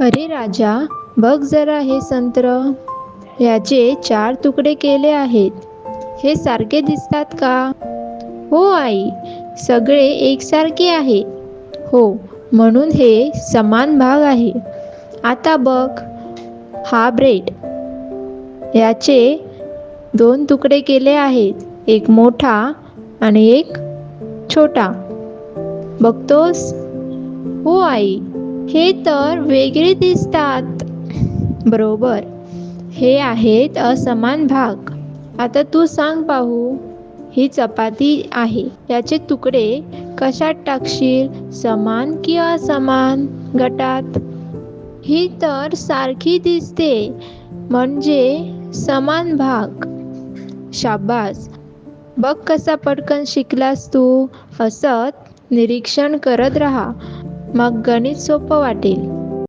अरे राजा बघ जरा हे संत्र. याचे चार तुकडे केले आहेत. हे सारखे दिसतात का? हो आई सगळे एकसारखे आहे. हो म्हणून हे समान भाग आहे. आता बघ हा ब्रेड. याचे दोन तुकडे केले आहेत. एक मोठा आणि एक छोटा. बघतोस? हो आई हे तर वेगळे दिसतात. बरोबर. हे आहेत असमान भाग. आता तू सांग पाहू. ही चपाती आहे. याचे तुकडे कशात टाकशील? समान की असमान गटात? ही तर सारखी दिसते. म्हणजे समान भाग. शाबास. बघ कसा पटकन शिकलास तू. असत निरीक्षण करत राहा. मग गणित सोपं वाटेल.